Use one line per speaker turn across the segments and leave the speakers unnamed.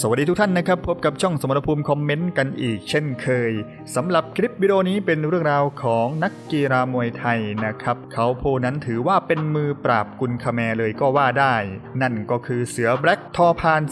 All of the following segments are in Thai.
สวัสดีทุกท่านนะครับ พบกับช่องสมรภูมิคอมเมนต์กันอีกเช่นเคยสำหรับคลิปวิดีโอนี้เป็นเรื่องราวของนักกีฬามวยไทยนะครับ เขาโพนั้นถือว่าเป็นมือปราบกุลคาแมเลยก็ว่าได้ นั่นก็คือเสือแบล็กทอพาน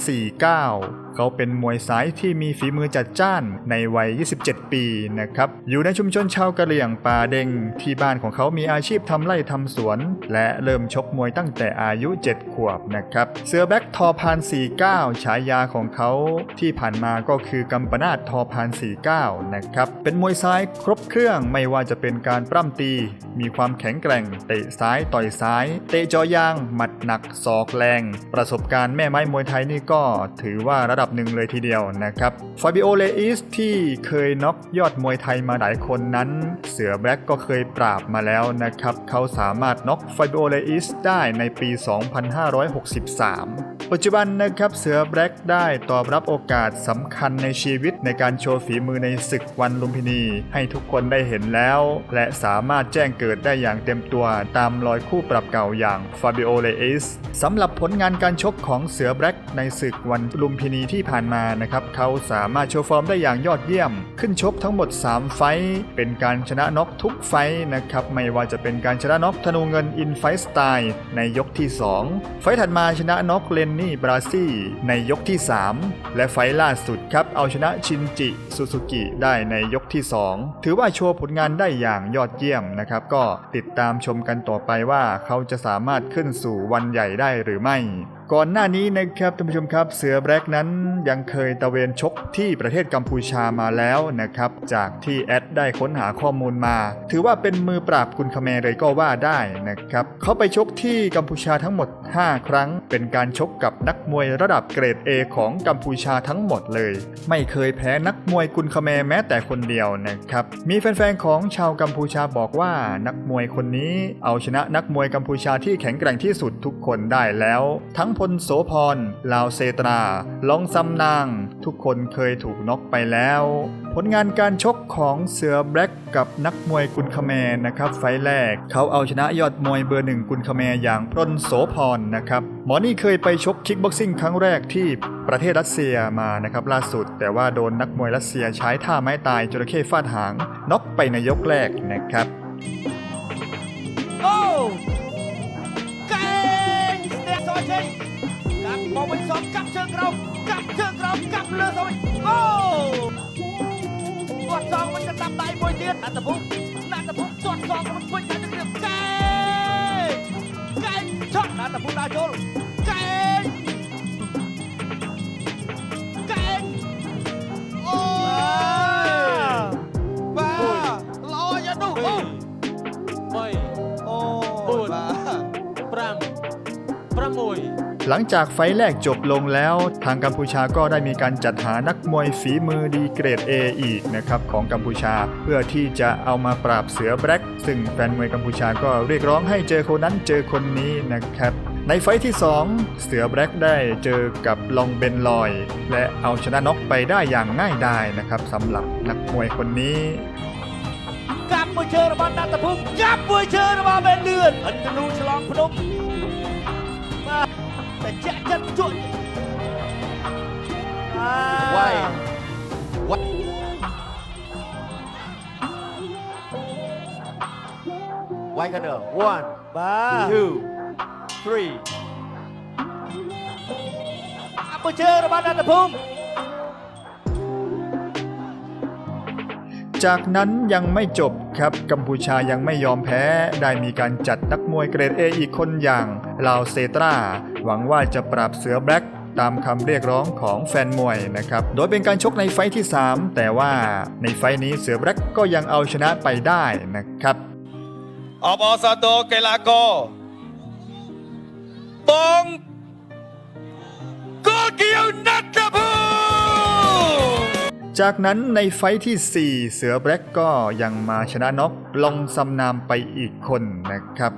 49 เขาเป็นมวยสายที่มีฝีมือจัดจ้านในวัย 27 ปีนะครับอยู่ในชุมชนชาวกะเหรี่ยงป่าเดงที่บ้านของเขามีอาชีพทำไร่ทำสวน และเริ่มชกมวยตั้งแต่อายุ 7 ขวบนะครับเสือแบ็กทอพาน49 ฉายาของเขาที่ผ่านมาก็คือกำปนาตทอพาน49นะครับเป็นมวยซ้ายครบเครื่องไม่ว่าจะเป็นการปล้ำตี มีความแข็งแกร่ง เตะซ้ายต่อยซ้าย เตะจอยาง หมัดหนักศอกแรง ประสบการณ์แม่ไม้มวยไทยนี่ก็ถือว่าระดับหนึ่งเลยทีเดียวนะครับฟาบิโอเลอิสที่เคยน็อกยอดมวยไทยมาหลายคนนั้น เสือแบล็กก็เคยปราบมาแล้วนะครับ เขาสามารถน็อกฟาบิโอเลอิสได้ในปี 2563 ปัจจุบันนะครับเสือแบล็กได้ตอบรับโอกาสสำคัญในชีวิตในการโชว์ฝีมือในศึกวันลุมพินี ให้ทุกคนได้เห็นแล้ว และสามารถแจ้งเกิดได้อย่างเต็มตัวตามรอยคู่ปรับเก่าอย่างฟาบิโอเลอิสสำหรับผลงานการชกของเสือแบล็กในศึกวันลุมพินีที่ผ่านมานะครับเขาสามารถโชว์ฟอร์มได้อย่างยอดเยี่ยม ขึ้นชกทั้งหมด 3 ไฟต์เป็นการชนะน็อกทุกไฟต์นะครับไม่ว่าจะเป็นการชนะน็อกธนูเงินอินไฟสไตล์ในยกที่ 2 ไฟต์ถัดมาชนะน็อกเลนนี่บราซี่ในยกที่ 3 และไฟล่าสุดครับเอาชนะชินจิซูซุกิได้ในยกที่ 2 ถือว่าโชว์ผลงานได้อย่างยอดเยี่ยมนะครับ ก็ติดตามชมกันต่อไปว่าเขาจะสามารถขึ้นสู่วันใหญ่ได้หรือไม่ ก่อนหน้านี้นะครับท่านผู้ชมครับเสือแบล็กนั้นยังเคยตะเวนชกที่ประเทศกัมพูชามาแล้วนะครับ จากที่แอดได้ค้นหาข้อมูลมา ถือว่าเป็นมือปราบกุนคาแมเลยก็ว่าได้นะครับเขาไปชกที่กัมพูชาทั้งหมด 5 ครั้ง เป็นการชกกับนักมวยระดับเกรด A ของกัมพูชาทั้งหมดเลย ไม่เคยแพ้นักมวยกุนคาแมแม้แต่คนเดียวนะครับมีแฟนๆของชาวกัมพูชาบอกว่านักมวยคนนี้ เอาชนะนักมวยกัมพูชาที่แข็งแกร่งที่สุดทุกคนได้แล้ว ทั้งพลโสพรลาวเซตรา ลองซัมนาง ทุกคนเคยถูกน็อกไปแล้ว ผลงานการชกของเสือแบล็กกับนักมวยกุนคาแมนะครับ ไฟแรก เขาเอาชนะยอดมวยเบอร์หนึ่งกุนคาแมอย่างพลโสพรนะครับ หมอนี่เคยไปชกคิกบ็อกซิ่งครั้งแรกที่ประเทศรัสเซียมานะครับล่าสุด แต่ว่าโดนนักมวยรัสเซียใช้ท่าไม้ตายจระเข้ฟาดหางน็อกไปในยกแรกนะครับ
โอ้เก่ មកវិញសំកាប់ជើងក្រោមកាប់ជើងក្រោមកាប់លើទៅវិញអូគាត់ចង់វិញក៏តាមដៃមួយទៀតអត្តភូមិអត្តភូមិទាត់ចង់វិញ
វិញ
តែជិះ
កែកែ
ឆក់
អត្តភូមិដល់ចូល
หลังจากไฟแรกจบลงแล้ว ทางกัมพูชาก็ได้มีการจัดหานักมวยฝีมือดีเกรด A อีกนะครับของกัมพูชา เพื่อที่จะเอามาปราบเสือแบล็กซึ่งแฟนมวยกัมพูชาก็เรียกร้องให้เจอคนนั้นเจอคนนี้นะครับในไฟที่ 2 เสือแบล็กได้เจอกับลองเบนลอย และเอาชนะน็อกไปได้อย่างง่ายดายนะครับสำหรับนักมวยคนนี้
กับมวยเชิงระบาดนัตพุกกลับมวยเชิงระบาดเป็นเลือนอันตรูฉลองพนมมา แต่แจ๊ะจัดจุดอ่า
ไว้ไว้กันเถอะ one
บ้า
two three
กลับมวยเชิงระบาดนัตพุก
จากนั้นยังไม่จบครับกัมพูชายังไม่ยอมแพ้ ได้มีการจัดนักมวยเกรดเออีกคนอย่างลาวเซตรา หวังว่าจะปราบเสือแบล็กตามคำเรียกร้องของแฟนมวยนะครับ โดยเป็นการชกในไฟที่ 3 แต่ว่าในไฟนี้เสือแบล็กก็ยังเอาชนะไปได้นะครับ
อบอสโตเกลาโกปองโกเกียวนัทภูมิ
จากนั้นในไฟที่ 4 เสือแบล็กก็ยังมาชนะน็อกลองซำนามไปอีกคนนะครับ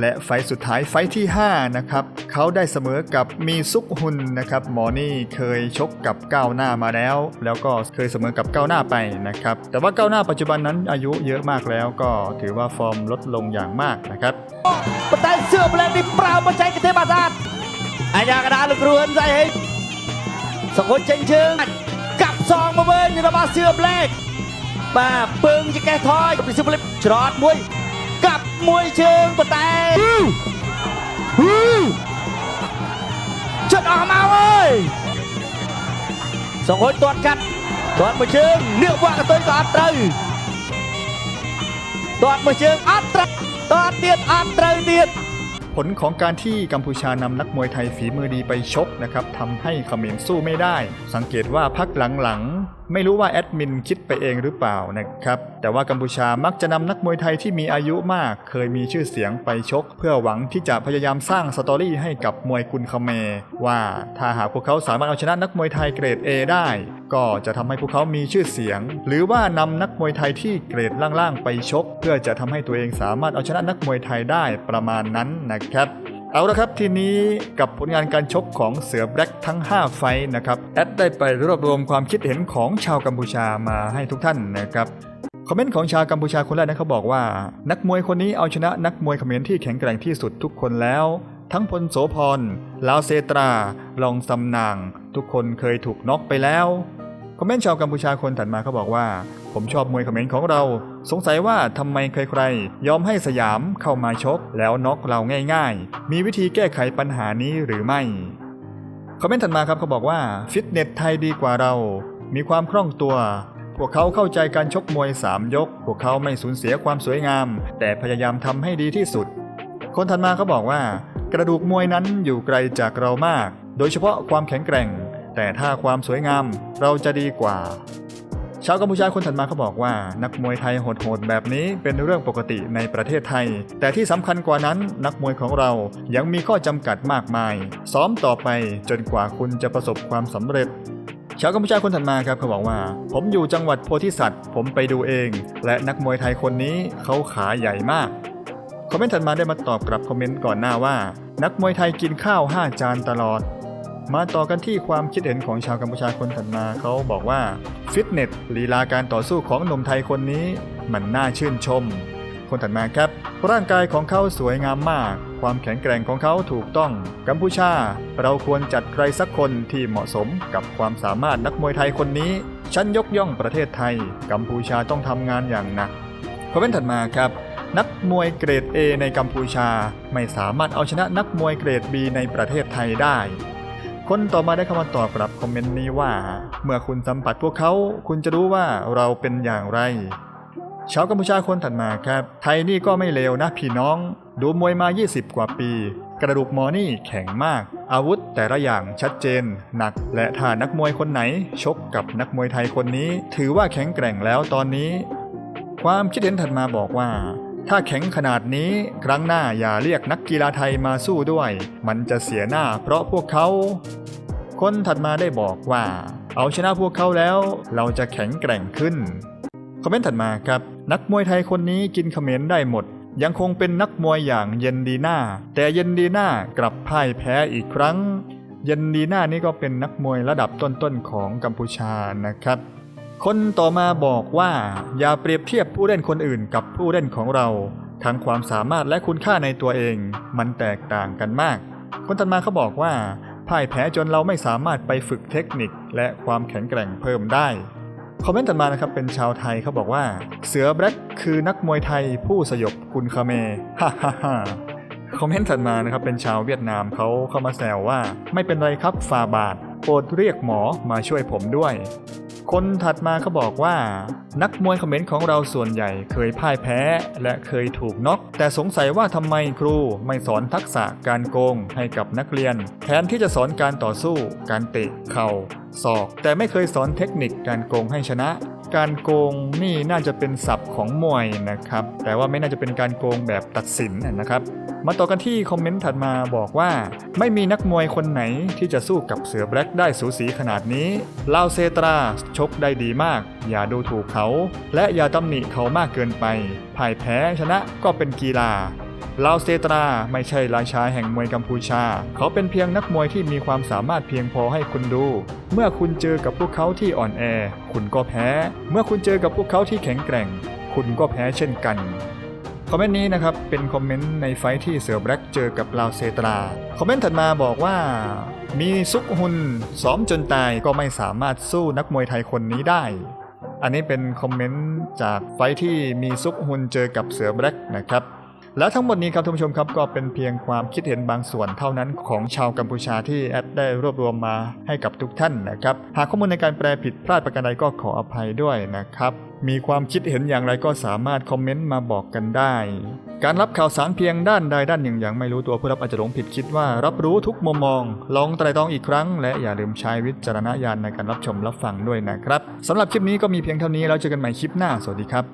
และไฟสุดท้ายไฟที่ 5 นะครับ เขาได้เสมอกับมีซุกฮุนนะครับ หมอนี่เคยชกกับก้าวหน้ามาแล้ว แล้วก็เคยเสมอกับก้าวหน้าไปนะครับ แต่ว่าก้าวหน้าปัจจุบันนั้นอายุเยอะมากแล้วก็ถือว่าฟอร์มลดลงอย่างมากนะครับ
ปัะตาเสื้อแบรนด์นี่ปล่าบประจัยกเทพอาซาดอายากระดาลุกรวนใจให้สกุลเชิงเชิงกับซองมาเบิร์นระบาเสื้อแบล็กมาปึงจะแก้ทอยกับพิซซิบลิปจอดมวย กับมวยเชิงปดแต่ชุดออกมาเว้ยสองคนตรดกันตรดมวยเชิงเนื้อว่ากังตัวก็อัดเลยตรดมวยเชิงอัดเลตรดเตียดอัดเลยเตียด
ผลของการที่กัมพูชานำนักมวยไทยฝีมือดีไปชกนะครับทำให้เขมรสู้ไม่ได้ สังเกตว่าพักหลังๆ ไม่รู้ว่าแอดมินคิดไปเองหรือเปล่านะครับ แต่ว่ากัมพูชามักจะนำนักมวยไทยที่มีอายุมาก เคยมีชื่อเสียงไปชก เพื่อหวังที่จะพยายามสร้างสตอรี่ให้กับมวยกุนคาเม ว่าถ้าหากพวกเขาสามารถเอาชนะนักมวยไทยเกรด A ได้ ก็จะทำให้พวกเขามีชื่อเสียง หรือว่านำนักมวยไทยที่เกรดล่างๆไปชก เพื่อจะทำให้ตัวเองสามารถเอาชนะนักมวยไทยได้ประมาณนั้นนะครับ เอาละครับทีนี้กับผลงานการชกของเสือแบล็กทั้ง 5 ไฟนะครับแอดได้ไปรวบรวมความคิดเห็นของชาวกัมพูชามาให้ทุกท่านนะครับคอมเมนต์ของชาวกัมพูชาคนแรกนะเขาบอกว่า นักมวยคนนี้เอาชนะนักมวยเขมรที่แข็งแกร่งที่สุดทุกคนแล้ว ทั้งพลโสพรลาวเซตรา ลองซำนาง ทุกคนเคยถูกน็อกไปแล้ว คอมเมนต์ชาวกัมพูชาคนถัดมาเขาบอกว่า ผมชอบมวยคอมเขมรของเรา สงสัยว่าทำไมใครๆยอมให้สยามเข้ามาชก แล้วน็อกเราง่าย ๆ มีวิธีแก้ไขปัญหานี้หรือไม่คอมเมนต์ถัดมาครับเขาบอกว่าฟิตเนสไทยดีกว่าเรา มีความคล่องตัว พวกเขาเข้าใจการชกมวย 3 ยก พวกเขาไม่สูญเสียความสวยงาม แต่พยายามทำให้ดีที่สุด คนถัดมาเขาบอกว่า กระดูกมวยนั้นอยู่ไกลจากเรามาก โดยเฉพาะความแข็งแกร่ง แต่ถ้าความสวยงามเราจะดีกว่า ชาวกัมพูชาคนถัดมาเขาบอกว่า นักมวยไทยโหดๆแบบนี้เป็นเรื่องปกติในประเทศไทย แต่ที่สำคัญกว่านั้นนักมวยของเรายังมีข้อจำกัดมากมาย ซ้อมต่อไปจนกว่าคุณจะประสบความสำเร็จชาวกัมพูชาคนถัดมาครับเขาบอกว่า ผมอยู่จังหวัดโพธิสัตว์ ผมไปดูเอง และนักมวยไทยคนนี้เขาขาใหญ่มาก คอมเมนต์ถัดมาได้มาตอบกลับคอมเมนต์ก่อนหน้าว่า นักมวยไทยกินข้าว 5 จานตลอด มาต่อกันที่ความคิดเห็นของชาวกัมพูชาคนถัดมาเขาบอกว่าฟิตเนสลีลาการต่อสู้ของหนุ่มไทยคนนี้ มันน่าชื่นชม คนถัดมาครับ ร่างกายของเขาสวยงามมาก ความแข็งแกร่งของเขาถูกต้อง กัมพูชา เราควรจัดใครสักคนที่เหมาะสมกับความสามารถนักมวยไทยคนนี้ ฉันยกย่องประเทศไทย กัมพูชาต้องทำงานอย่างหนักคอมเมนต์ถัดมาครับนักมวยเกรด A ในกัมพูชา ไม่สามารถเอาชนะนักมวยเกรด B ในประเทศไทยได้ คนต่อมาได้เข้ามาตอบกลับคอมเมนต์นี้ว่า เมื่อคุณสัมผัสพวกเขา คุณจะรู้ว่าเราเป็นอย่างไรชาวกัมพูชาคนถัดมาครับ ไทยนี่ก็ไม่เลวนะพี่น้อง ดูมวยมา 20 กว่าปี กระดูกมอนี่แข็งมาก อาวุธแต่ละอย่างชัดเจน หนักและถ้านักมวยคนไหน ชกกับนักมวยไทยคนนี้ ถือว่าแข็งแกร่งแล้วตอนนี้ ความคิดเห็นถัดมาบอกว่า ถ้าแข็งขนาดนี้ครั้งหน้าอย่าเรียกนักกีฬาไทยมาสู้ด้วย มันจะเสียหน้าเพราะพวกเขา คนถัดมาได้บอกว่า เอาชนะพวกเขาแล้ว เราจะแข็งแกร่งขึ้น คอมเมนต์ถัดมาครับ นักมวยไทยคนนี้กินเขมรได้หมด ยังคงเป็นนักมวยอย่างเยนดีน่าแต่เยนดีน่ากลับพ่ายแพ้อีกครั้ง เยนดีน่านี่ก็เป็นนักมวยระดับต้นๆของกัมพูชานะครับ คนต่อมาบอกว่าอย่าเปรียบเทียบผู้เล่นคนอื่นกับผู้เล่นของเรา ทั้งความสามารถและคุณค่าในตัวเอง มันแตกต่างกันมาก คนถัดมาเขาบอกว่าพ่ายแพ้จนเราไม่สามารถไปฝึกเทคนิคและความแข็งแกร่งเพิ่มได้คอมเมนต์ถัดมานะครับเป็นชาวไทยเขาบอกว่า เสือแบล็กคือนักมวยไทยผู้สยบกุนคาเมฮ่าฮ่าฮ่าคอมเมนต์ถัดมานะครับเป็นชาวเวียดนามเขาเข้ามาแซวว่า ไม่เป็นไรครับฟาบาท โปรดเรียกหมอมาช่วยผมด้วย คนถัดมาเขาบอกว่า นักมวยเขมรของเราส่วนใหญ่เคยพ่ายแพ้และเคยถูกน็อกแต่สงสัยว่าทำไมครูไม่สอนทักษะการโกงให้กับนักเรียน แทนที่จะสอนการต่อสู้ การเตะเข่าศอก แต่ไม่เคยสอนเทคนิคการโกงให้ชนะ การโกงนี่น่าจะเป็นศัพท์ของมวยนะครับ แต่ว่าไม่น่าจะเป็นการโกงแบบตัดสินนะครับ มาต่อกันที่คอมเมนต์ถัดมาบอกว่า ไม่มีนักมวยคนไหนที่จะสู้กับเสือแบล็กได้สูสีขนาดนี้ลาวเซตราชกได้ดีมาก อย่าดูถูกเขา และอย่าตำหนิเขามากเกินไปพ่ายแพ้ชนะก็เป็นกีฬา ลาวเซตราไม่ใช่ราชาแห่งมวยกัมพูชา เขาเป็นเพียงนักมวยที่มีความสามารถเพียงพอให้คุณดู เมื่อคุณเจอกับพวกเขาที่อ่อนแอ คุณก็แพ้ เมื่อคุณเจอกับพวกเขาที่แข็งแกร่ง คุณก็แพ้เช่นกันคอมเมนต์นี้นะครับ เป็นคอมเมนต์ในไฟที่เสือแบล็กเจอกับลาวเซตรา คอมเมนต์ถัดมาบอกว่า มีซุกฮุนซ้อมจนตายก็ไม่สามารถสู้นักมวยไทยคนนี้ได้ อันนี้เป็นคอมเมนต์จากไฟท์ที่มีซุกฮุนเจอกับเสือแบล็กนะครับ แล้วทั้งหมดนี้ครับท่านผู้ชมครับก็เป็นเพียงความคิดเห็นบางส่วนเท่านั้นของชาวกัมพูชาที่แอดได้รวบรวมมาให้กับทุกท่านนะครับ หากข้อมูลในการแปลผิดพลาดประการใดก็ขออภัยด้วยนะครับ มีความคิดเห็นอย่างไรก็สามารถคอมเมนต์มาบอกกันได้ การรับข่าวสารเพียงด้านใดด้านหนึ่งอย่างไม่รู้ตัวผู้รับอาจจะหลงผิดคิดว่ารับรู้ทุกมุมมอง ลองไตรตรองอีกครั้ง และอย่าลืมใช้วิจารณญาณในการรับชมรับฟังด้วยนะครับสำหรับคลิปนี้ก็มีเพียงเท่านี้แล้วเจอกันใหม่คลิปหน้าสวัสดีครับ